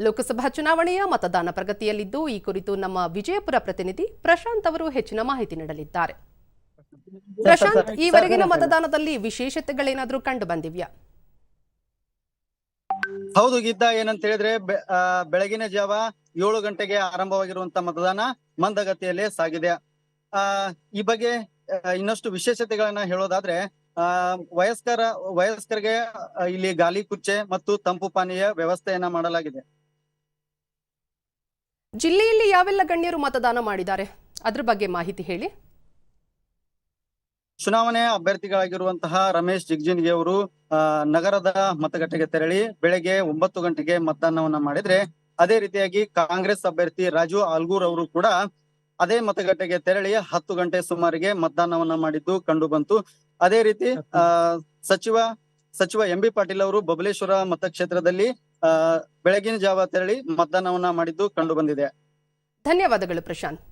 ಲೋಕಸಭಾ ಚುನಾವಣೆಯ ಮತದಾನ ಪ್ರಗತಿಯಲ್ಲಿದ್ದು ಈ ಕುರಿತು ನಮ್ಮ ವಿಜಯಪುರ ಪ್ರತಿನಿಧಿ ಪ್ರಶಾಂತ್ ಅವರು ಹೆಚ್ಚಿನ ಮಾಹಿತಿ ನೀಡಲಿದ್ದಾರೆ. ಪ್ರಶಾಂತ್ ಈವರೆಗಿನ ಮತದಾನದಲ್ಲಿ ವಿಶೇಷತೆಗಳೇನಾದ್ರೂ ಕಂಡು ಬಂದಿವ್ಯಾ ಹೌದು ಗೀತಾ ಏನಂತ ಹೇಳಿದ್ರೆ ಬೆ- ಆ, ಬೆಳಗಿನ ಜಾವ ಏಳು ಗಂಟೆಗೆ ಆರಂಭವಾಗಿರುವಂತ ಮತದಾನ ಮಂದಗತಿಯಲ್ಲೇ ಸಾಗಿದೆ. ಆ ಈ ಬಗ್ಗೆ ಆ, ಇನ್ನಷ್ಟು ವಿಶೇಷತೆಗಳನ್ನ ಹೇಳೋದಾದ್ರೆ ಆ ವಯಸ್ಕರ ವಯಸ್ಕರಿಗೆ ಇಲ್ಲಿ ಗಾಲಿ ಕುರ್ಚೆ ಮತ್ತು ತಂಪು ಪಾನೀಯ ವ್ಯವಸ್ಥೆಯನ್ನ ಮಾಡಲಾಗಿದೆ. ಜಿಲ್ಲೆಯಲ್ಲಿ ಯಾವೆಲ್ಲ ಗಣ್ಯರು ಮತದಾನ ಮಾಡಿದ್ದಾರೆ? ಅದ್ರ ಬಗ್ಗೆ ಮಾಹಿತಿ ಹೇಳಿ. ಚುನಾವಣೆ ಅಭ್ಯರ್ಥಿಗಳಾಗಿರುವಂತಹ ರಮೇಶ್ ಜಿಗ್ಜಿನ್ಗಿ ಅವರು ನಗರದ ಮತಗಟ್ಟೆಗೆ ತೆರಳಿ ಬೆಳಗ್ಗೆ ಒಂಬತ್ತು ಗಂಟೆಗೆ ಮತದಾನವನ್ನ ಮಾಡಿದ್ರೆ, ಅದೇ ರೀತಿಯಾಗಿ ಕಾಂಗ್ರೆಸ್ ಅಭ್ಯರ್ಥಿ ರಾಜು ಆಲ್ಗೂರ್ ಅವರು ಕೂಡ ಅದೇ ಮತಗಟ್ಟೆಗೆ ತೆರಳಿ ಹತ್ತು ಗಂಟೆ ಸುಮಾರಿಗೆ ಮತದಾನವನ್ನ ಮಾಡಿದ್ದು ಕಂಡು ಬಂತು. ಅದೇ ರೀತಿ ಸಚಿವ ಸಚಿವ ಎಂ ಬಿ ಪಾಟೀಲ್ ಅವರು ಬಬಲೇಶ್ವರ ಮತಕ್ಷೇತ್ರದಲ್ಲಿ ಬೆಳಗಿನ ಜಾವ ತೆರಳಿ ಮತದಾನವನ್ನ ಮಾಡಿದ್ದು ಕಂಡು ಬಂದಿದೆ. ಧನ್ಯವಾದಗಳು ಪ್ರಶಾಂತ್.